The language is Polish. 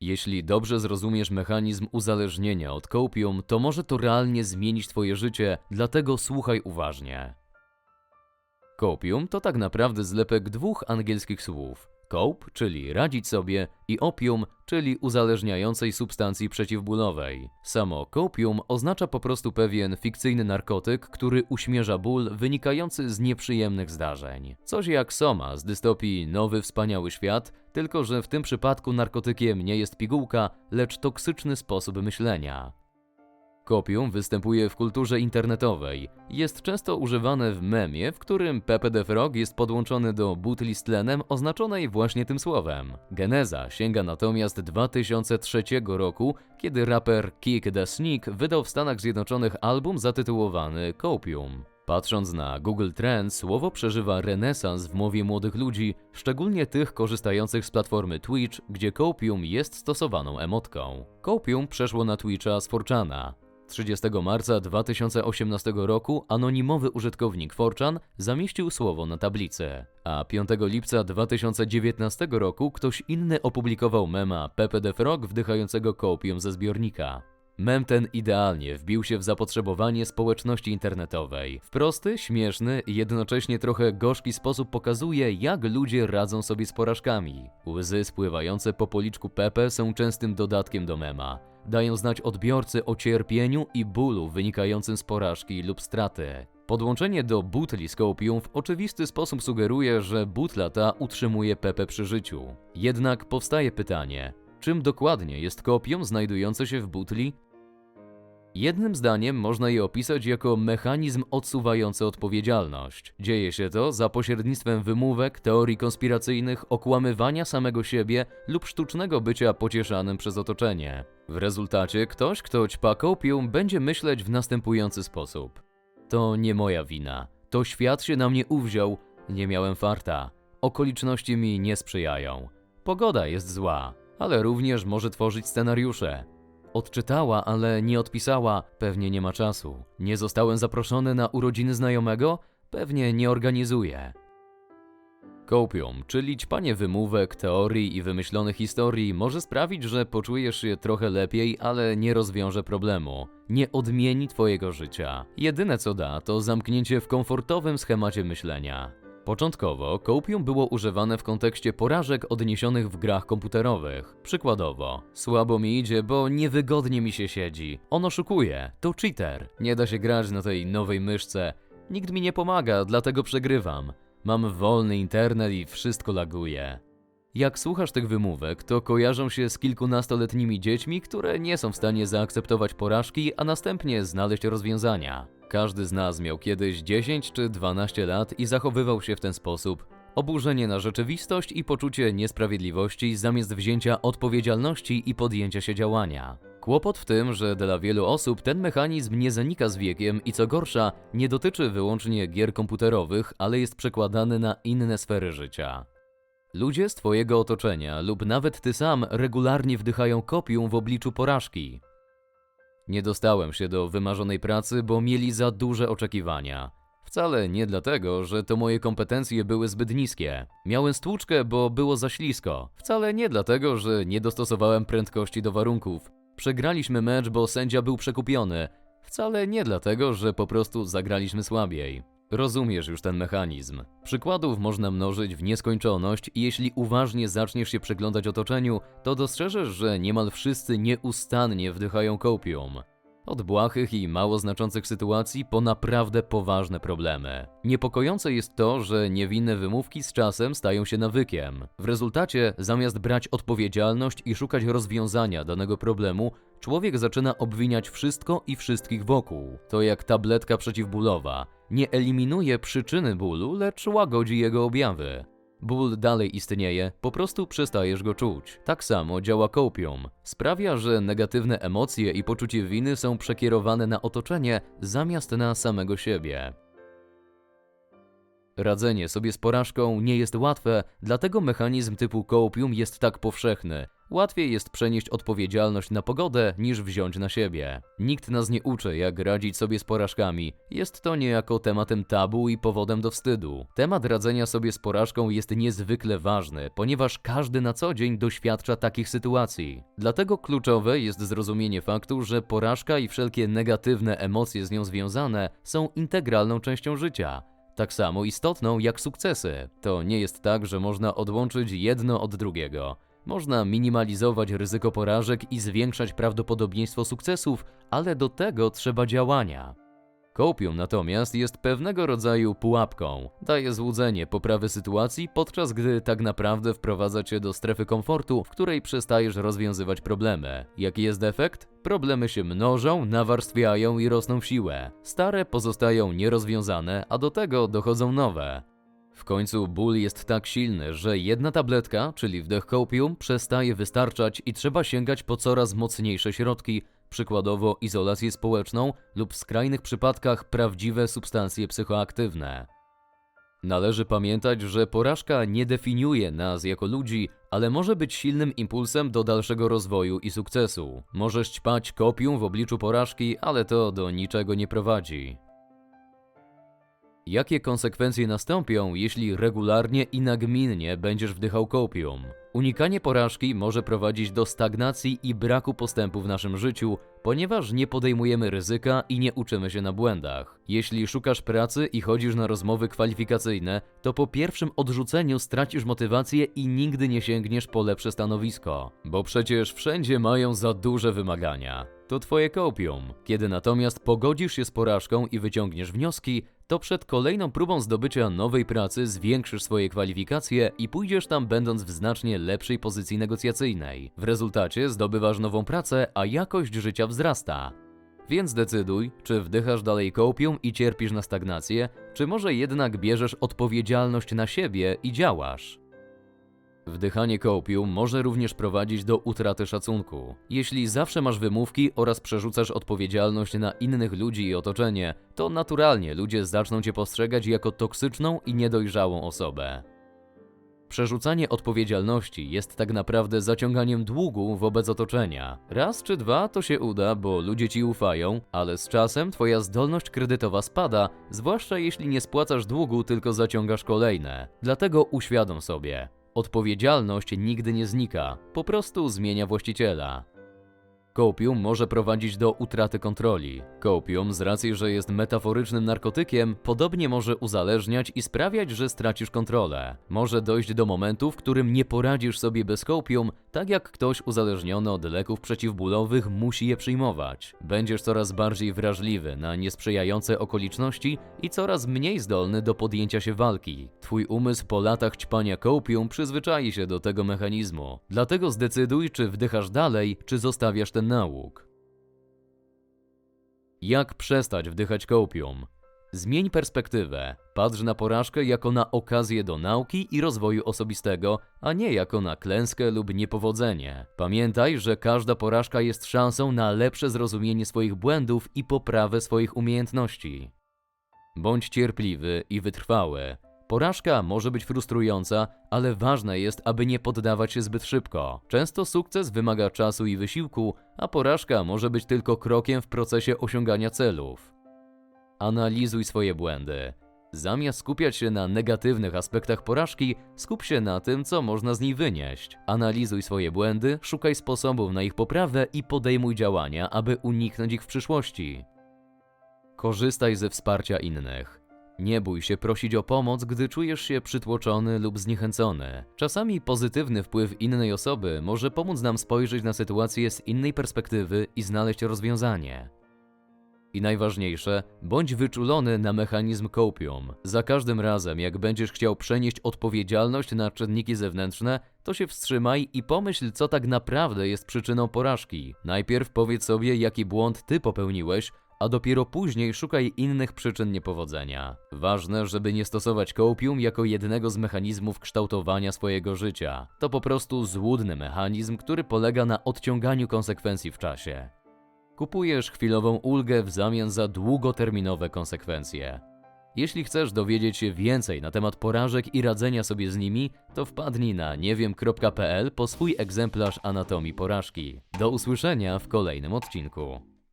Jeśli dobrze zrozumiesz mechanizm uzależnienia od kopium, to może to realnie zmienić Twoje życie, dlatego słuchaj uważnie. Kopium to tak naprawdę zlepek dwóch angielskich słów. Cope, czyli radzić sobie, i opium, czyli uzależniającej substancji przeciwbólowej. Samo kopium oznacza po prostu pewien fikcyjny narkotyk, który uśmierza ból wynikający z nieprzyjemnych zdarzeń. Coś jak Soma z dystopii Nowy Wspaniały Świat, tylko że w tym przypadku narkotykiem nie jest pigułka, lecz toksyczny sposób myślenia. Kopium występuje w kulturze internetowej. Jest często używane w memie, w którym Pepe the Frog jest podłączony do butli z tlenem oznaczonej właśnie tym słowem. Geneza sięga natomiast 2003 roku, kiedy raper Kick the Sneak wydał w Stanach Zjednoczonych album zatytułowany Copium. Patrząc na Google Trends, słowo przeżywa renesans w mowie młodych ludzi, szczególnie tych korzystających z platformy Twitch, gdzie Copium jest stosowaną emotką. Copium przeszło na Twitcha z 4chana. 30 marca 2018 roku anonimowy użytkownik 4chan zamieścił słowo na tablicy, a 5 lipca 2019 roku ktoś inny opublikował mema Pepe the Frog wdychającego kopium ze zbiornika. Mem ten idealnie wbił się w zapotrzebowanie społeczności internetowej. W prosty, śmieszny i jednocześnie trochę gorzki sposób pokazuje, jak ludzie radzą sobie z porażkami. Łzy spływające po policzku Pepe są częstym dodatkiem do mema. Dają znać odbiorcy o cierpieniu i bólu wynikającym z porażki lub straty. Podłączenie do butli z kopium w oczywisty sposób sugeruje, że butla ta utrzymuje Pepe przy życiu. Jednak powstaje pytanie, czym dokładnie jest kopium znajdujące się w butli? Jednym zdaniem można je opisać jako mechanizm odsuwający odpowiedzialność. Dzieje się to za pośrednictwem wymówek, teorii konspiracyjnych, okłamywania samego siebie lub sztucznego bycia pocieszanym przez otoczenie. W rezultacie ktoś, kto ćpa kopium, będzie myśleć w następujący sposób. To nie moja wina. To świat się na mnie uwziął, nie miałem farta. Okoliczności mi nie sprzyjają. Pogoda jest zła, ale również może tworzyć scenariusze. Odczytała, ale nie odpisała, pewnie nie ma czasu. Nie zostałem zaproszony na urodziny znajomego, pewnie nie organizuje. Kopium, czyli ćpanie wymówek, teorii i wymyślonych historii może sprawić, że poczujesz się trochę lepiej, ale nie rozwiąże problemu. Nie odmieni twojego życia. Jedyne co da, to zamknięcie w komfortowym schemacie myślenia. Początkowo kopium było używane w kontekście porażek odniesionych w grach komputerowych. Przykładowo, słabo mi idzie, bo niewygodnie mi się siedzi. On oszukuje, to cheater. Nie da się grać na tej nowej myszce. Nikt mi nie pomaga, dlatego przegrywam. Mam wolny internet i wszystko laguje. Jak słuchasz tych wymówek, to kojarzą się z kilkunastoletnimi dziećmi, które nie są w stanie zaakceptować porażki, a następnie znaleźć rozwiązania. Każdy z nas miał kiedyś 10 czy 12 lat i zachowywał się w ten sposób. Oburzenie na rzeczywistość i poczucie niesprawiedliwości zamiast wzięcia odpowiedzialności i podjęcia się działania. Kłopot w tym, że dla wielu osób ten mechanizm nie zanika z wiekiem i co gorsza, nie dotyczy wyłącznie gier komputerowych, ale jest przekładany na inne sfery życia. Ludzie z Twojego otoczenia lub nawet Ty sam regularnie wdychają kopium w obliczu porażki. Nie dostałem się do wymarzonej pracy, bo mieli za duże oczekiwania. Wcale nie dlatego, że to moje kompetencje były zbyt niskie. Miałem stłuczkę, bo było za ślisko. Wcale nie dlatego, że nie dostosowałem prędkości do warunków. Przegraliśmy mecz, bo sędzia był przekupiony. Wcale nie dlatego, że po prostu zagraliśmy słabiej. Rozumiesz już ten mechanizm. Przykładów można mnożyć w nieskończoność i jeśli uważnie zaczniesz się przyglądać otoczeniu, to dostrzeżesz, że niemal wszyscy nieustannie wdychają kopium. Od błahych i mało znaczących sytuacji po naprawdę poważne problemy. Niepokojące jest to, że niewinne wymówki z czasem stają się nawykiem. W rezultacie, zamiast brać odpowiedzialność i szukać rozwiązania danego problemu, człowiek zaczyna obwiniać wszystko i wszystkich wokół. To jak tabletka przeciwbólowa. Nie eliminuje przyczyny bólu, lecz łagodzi jego objawy. Ból dalej istnieje, po prostu przestajesz go czuć. Tak samo działa kopium. Sprawia, że negatywne emocje i poczucie winy są przekierowane na otoczenie zamiast na samego siebie. Radzenie sobie z porażką nie jest łatwe, dlatego mechanizm typu kopium jest tak powszechny, Łatwiej jest przenieść odpowiedzialność na pogodę niż wziąć na siebie. Nikt nas nie uczy, jak radzić sobie z porażkami. Jest to niejako tematem tabu i powodem do wstydu. Temat radzenia sobie z porażką jest niezwykle ważny, ponieważ każdy na co dzień doświadcza takich sytuacji. Dlatego kluczowe jest zrozumienie faktu, że porażka i wszelkie negatywne emocje z nią związane są integralną częścią życia tak samo istotną jak sukcesy. To nie jest tak, że można odłączyć jedno od drugiego. Można minimalizować ryzyko porażek i zwiększać prawdopodobieństwo sukcesów, ale do tego trzeba działania. Kopium natomiast jest pewnego rodzaju pułapką. Daje złudzenie poprawy sytuacji, podczas gdy tak naprawdę wprowadza cię do strefy komfortu, w której przestajesz rozwiązywać problemy. Jaki jest efekt? Problemy się mnożą, nawarstwiają i rosną w siłę. Stare pozostają nierozwiązane, a do tego dochodzą nowe. W końcu ból jest tak silny, że jedna tabletka, czyli wdech kopium, przestaje wystarczać i trzeba sięgać po coraz mocniejsze środki, przykładowo izolację społeczną lub w skrajnych przypadkach prawdziwe substancje psychoaktywne. Należy pamiętać, że porażka nie definiuje nas jako ludzi, ale może być silnym impulsem do dalszego rozwoju i sukcesu. Możesz ćpać kopium w obliczu porażki, ale to do niczego nie prowadzi. Jakie konsekwencje nastąpią, jeśli regularnie i nagminnie będziesz wdychał kopium? Unikanie porażki może prowadzić do stagnacji i braku postępu w naszym życiu, ponieważ nie podejmujemy ryzyka i nie uczymy się na błędach. Jeśli szukasz pracy i chodzisz na rozmowy kwalifikacyjne, to po pierwszym odrzuceniu stracisz motywację i nigdy nie sięgniesz po lepsze stanowisko, bo przecież wszędzie mają za duże wymagania. To twoje kopium. Kiedy natomiast pogodzisz się z porażką i wyciągniesz wnioski, to przed kolejną próbą zdobycia nowej pracy zwiększysz swoje kwalifikacje i pójdziesz tam będąc w znacznie lepszej pozycji negocjacyjnej. W rezultacie zdobywasz nową pracę, a jakość życia wzrasta. Więc decyduj, czy wdychasz dalej kopium i cierpisz na stagnację, czy może jednak bierzesz odpowiedzialność na siebie i działasz. Wdychanie kopium może również prowadzić do utraty szacunku. Jeśli zawsze masz wymówki oraz przerzucasz odpowiedzialność na innych ludzi i otoczenie, to naturalnie ludzie zaczną cię postrzegać jako toksyczną i niedojrzałą osobę. Przerzucanie odpowiedzialności jest tak naprawdę zaciąganiem długu wobec otoczenia. Raz czy dwa to się uda, bo ludzie ci ufają, ale z czasem twoja zdolność kredytowa spada, zwłaszcza jeśli nie spłacasz długu, tylko zaciągasz kolejne. Dlatego uświadom sobie, Odpowiedzialność nigdy nie znika, po prostu zmienia właściciela. Kopium może prowadzić do utraty kontroli. Kopium, z racji, że jest metaforycznym narkotykiem, podobnie może uzależniać i sprawiać, że stracisz kontrolę. Może dojść do momentu, w którym nie poradzisz sobie bez kopium, tak jak ktoś uzależniony od leków przeciwbólowych musi je przyjmować. Będziesz coraz bardziej wrażliwy na niesprzyjające okoliczności i coraz mniej zdolny do podjęcia się walki. Twój umysł po latach ćpania kopium przyzwyczai się do tego mechanizmu. Dlatego zdecyduj, czy wdychasz dalej, czy zostawiasz ten nauk. Jak przestać wdychać kopium? Zmień perspektywę. Patrz na porażkę jako na okazję do nauki i rozwoju osobistego, a nie jako na klęskę lub niepowodzenie. Pamiętaj, że każda porażka jest szansą na lepsze zrozumienie swoich błędów i poprawę swoich umiejętności. Bądź cierpliwy i wytrwały. Porażka może być frustrująca, ale ważne jest, aby nie poddawać się zbyt szybko. Często sukces wymaga czasu i wysiłku, a porażka może być tylko krokiem w procesie osiągania celów. Analizuj swoje błędy. Zamiast skupiać się na negatywnych aspektach porażki, skup się na tym, co można z niej wynieść. Analizuj swoje błędy, szukaj sposobów na ich poprawę i podejmuj działania, aby uniknąć ich w przyszłości. Korzystaj ze wsparcia innych. Nie bój się prosić o pomoc, gdy czujesz się przytłoczony lub zniechęcony. Czasami pozytywny wpływ innej osoby może pomóc nam spojrzeć na sytuację z innej perspektywy i znaleźć rozwiązanie. I najważniejsze, bądź wyczulony na mechanizm kopium. Za każdym razem, jak będziesz chciał przenieść odpowiedzialność na czynniki zewnętrzne, to się wstrzymaj i pomyśl, co tak naprawdę jest przyczyną porażki. Najpierw powiedz sobie, jaki błąd ty popełniłeś, a dopiero później szukaj innych przyczyn niepowodzenia. Ważne, żeby nie stosować kopium jako jednego z mechanizmów kształtowania swojego życia. To po prostu złudny mechanizm, który polega na odciąganiu konsekwencji w czasie. Kupujesz chwilową ulgę w zamian za długoterminowe konsekwencje. Jeśli chcesz dowiedzieć się więcej na temat porażek i radzenia sobie z nimi, to wpadnij na niewiem.pl po swój egzemplarz anatomii porażki. Do usłyszenia w kolejnym odcinku.